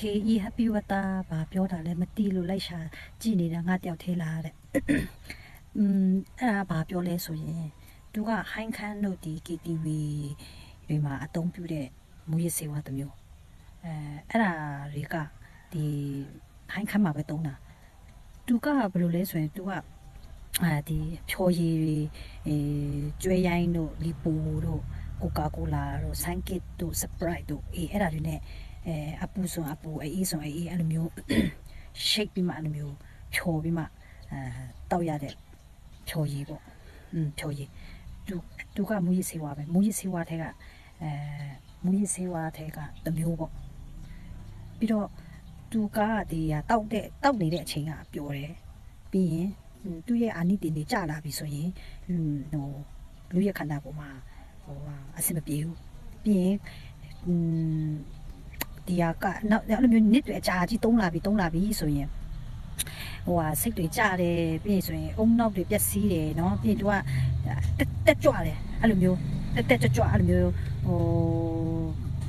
KE Happy Water ဘာပြောတာလဲမသိလို့လိုက်ရှာကြည့်နေတာငါတယောက်သေးလားတဲ့อืมအဲ့ဒါဘာပြောလဲဆိုရင်သူကဟိုင်းခန်းတို့ဒီ KTV တွေမှာအသုံးပြုတဲ့မူရစေဝါတစ်မျိုးအဲအဲ့ဒါတွေကဒီဟိုင်းခန်းမှာပဲသုံးတာသူကဘယ်လိုလဲဆိုရင်သူကအဲဒီဖြော်ရည်တွေအဲကျွဲရိုင်းတို့လီပူတို့ကိုကာကိုလာတို့ဆန်ကစ်တို့စပရိုက်တို့အေးအဲ့ဒါတွေနဲ့ အဲအပူဆိုအပူအေးဆိုအေးအဲ့လိုမျိုး shake ပြီးမှအဲ့လိုမျိုးဖြော်ပြီးမှအဲတောက်ရတဲ့ဖြော်ရည်ပေါ့อืมဖြော်ရည်သူသူကမူရည်စေဝါပဲမူရည်စေဝါထဲကအဲမူရည်စေဝါထဲကတစ်မျိုးပေါ့ပြီးတော့သူကဒီဟာတောက်တဲ့တောက်နေတဲ့အချိန်ကပျော်တယ်ပြီးရင်ဟွန်းသူ့ရဲ့အာနိတင်တွေကြာလာပြီဆိုရင်ဟွန်းဟိုလူရဲ့ခန္ဓာပေါ်မှာဟိုဟာအဆင်မပြေဘူးပြီးရင်ဟွန်း ဒီဟာကနောက်အဲ့လိုမျိုးနစ်တွေအကြာကြီးတုံးလာပြီတုံးလာပြီဆိုရင် ဟိုဟာစိတ်တွေကြတယ်ပြီးရင်ဆိုရင်အုံနောက်တွေပျက်စီးတယ်เนาะပြီးရင်သူကတက်တက်ကြွတယ်အဲ့လိုမျိုးတက်တက်ကြွကြွအဲ့လိုမျိုးဟို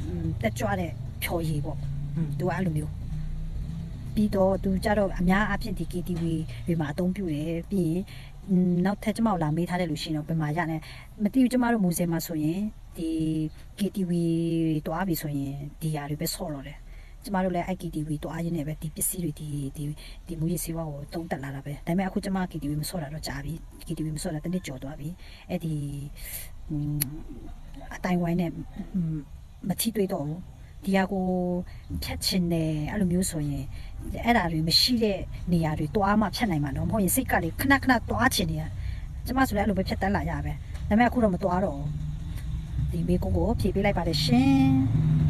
อืมတက်ကြွတဲ့ဖြော်ရည်ပေါ့อืมသူကအဲ့လိုမျိုးပြီးတော့သူကြတော့အများအပြည့်ဒီ KTV တွေမှာအသုံးပြုတယ်ပြီးရင်อืม နောက်ထပ်ကျမတို့လာမေးထားတဲ့လူရှိရင်တော့ဘယ်မှာရလဲမသိဘူးကျမတို့မူဆယ်မှာဆိုရင်ဒီ KTV တွေတွားပြီဆိုရင်ဒီຢာတွေပဲဆော့တော့တယ်ကျမတို့လည်း IKTV တွားရင်းနဲ့ပဲဒီပစ္စည်းတွေဒီဒီဒီမူရစီဝါကိုတုံးတက်လာတာပဲဒါပေမဲ့အခုကျမ KTV မဆော့တာတော့ကြာပြီ KTV မဆော့တာတနစ်ကျော်သွားပြီအဲ့ဒီအတိုင်းဝိုင်းနဲ့မချီတွေ့တော့ဘူး ဒီဟာကိုဖြတ်ချင်တယ်အဲ့လိုမျိုးဆိုရင်အဲ့ဒါတွေမရှိတဲ့နေရာတွေတွားမှဖြတ်နိုင်မှာတော့မဟုတ်ရင်စိတ်ကလေခဏခဏတွားချင်နေရကျမဆိုလည်းအဲ့လိုပဲဖြတ်တန်းလာရပဲဒါပေမဲ့အခုတော့မတွားတော့ဘူးဒီမေကုန်းကိုဖြေပေးလိုက်ပါတယ်ရှင်